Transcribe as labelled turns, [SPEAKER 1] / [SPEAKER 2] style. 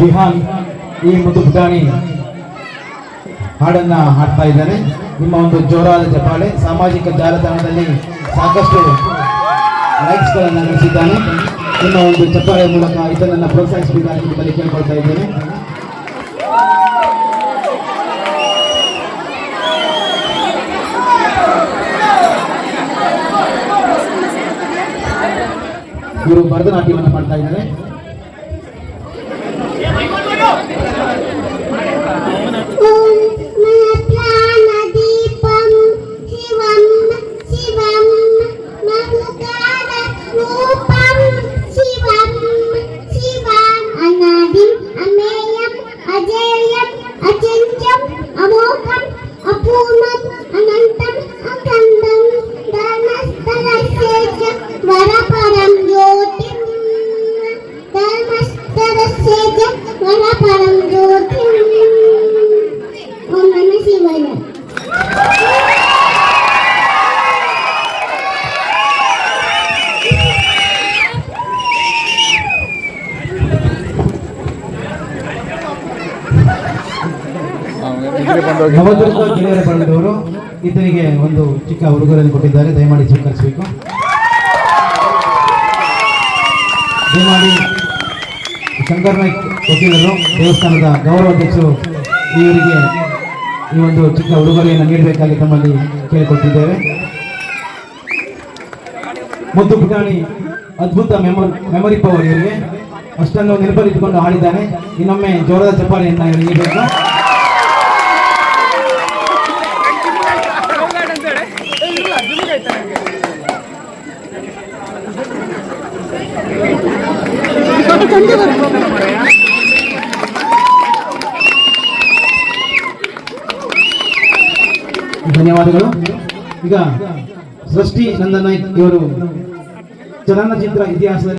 [SPEAKER 1] ವಿಹಾನ್ ಈ ಮುದ್ದು ಪುಟಾಣಿ ಹಾಡನ್ನ ಹಾಡ್ತಾ ಇದ್ದಾರೆ. ನಿಮ್ಮ ಒಂದು ಜೋರಾದ ಜಪಾಳೆ. ಸಾಮಾಜಿಕ ಜಾಲತಾಣದಲ್ಲಿ ಸಾಕಷ್ಟು ಲೈಕ್ಸ್ ಗಳನ್ನ ಗಳಿಸಿದ್ದಾನೆ ನಿಮ್ಮ ಒಂದು ಚಪ್ಪಾಳೆ ಮೂಲಕ ಇದನ್ನ ಪ್ರೋತ್ಸಾಹಿಸಬೇಕಾಗಿ ನಿಮ್ಮಲ್ಲಿ ಕೇಳ್ಕೊಳ್ತಾ ಇದ್ದೇನೆ. ಇವರು ಭರತನಾಟ್ಯವನ್ನು ಮಾಡ್ತಾ ಇದ್ದಾರೆ. ನವದುರ್ಗ ಗೆಳೆಯರ ಬಂದವರು ಈತನಿಗೆ ಒಂದು ಚಿಕ್ಕ ಉಡುಗೊರೆಯನ್ನು ಕೊಟ್ಟಿದ್ದಾರೆ. ದಯಮಾಡಿ ಸ್ವೀಕರಿಸಬೇಕು. ದಯಮಾಡಿ ಶಂಕರ್ ನಾಯ್ಕ್ ವಕೀಲರು ದೇವಸ್ಥಾನದ ಗೌರವಾಧ್ಯಕ್ಷರು ಇವರಿಗೆ ಈ ಒಂದು ಚಿಕ್ಕ ಉಡುಗೊರೆಯನ್ನು ನೀಡಬೇಕಾಗಿ ತಮ್ಮಲ್ಲಿ ಕೇಳಿಕೊಟ್ಟಿದ್ದೇವೆ. ಮುದ್ದು ಪುಟಾಣಿ ಅದ್ಭುತ ಮೆಮೊರಿ ಮೆಮೊರಿ ಪವರ್ ಇವರಿಗೆ. ಅಷ್ಟನ್ನು ನಿರ್ಬಂಧಿಸಿಕೊಂಡು ಹಾಡಿದ್ದಾನೆ ಇನ್ನೊಮ್ಮೆ ಜೋರದ ಚಪ್ಪಾಳೆಯನ್ನು ನೀಡಬೇಕು ಧನ್ಯವಾದಗಳು. ಈಗ ಸೃಷ್ಟಿ ನಂದನಾಯ್ಕ್ ಇವರು ಚಲನಚಿತ್ರ ಇತಿಹಾಸದಲ್ಲಿ